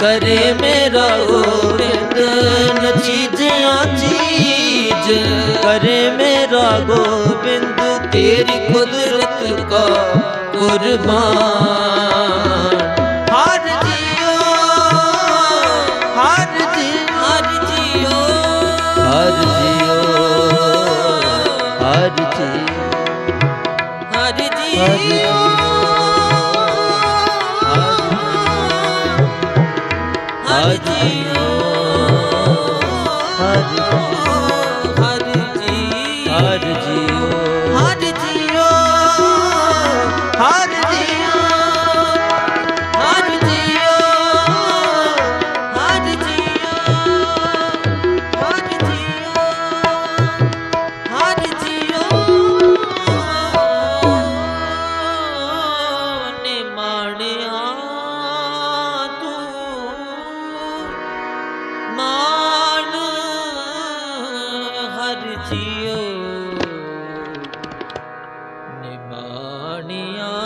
ਕਰੇ ਮੇਰਾ ਗੋਬਿੰਦ ਨਚੀਜਿਆਂ ਚੀਜ਼। ਕਰੇ ਮੇਰਾ ਗੋਬਿੰਦ, ਤੇਰੀ ਕੁਦਰਤ ਕਾ ਕੁਰਬਾਨ। ਹਰ ਜੀਓ, ਹਰ ਜੀ ਹਰ ਜੀਓ। ਹਰ ਜੀਓ, ਹਰ ਜੀ ਜੀਓ। ਹਰ ਹਰ ਜੀ ਹਰ ਜੀਓ ਨਿਮਾਣਿਆ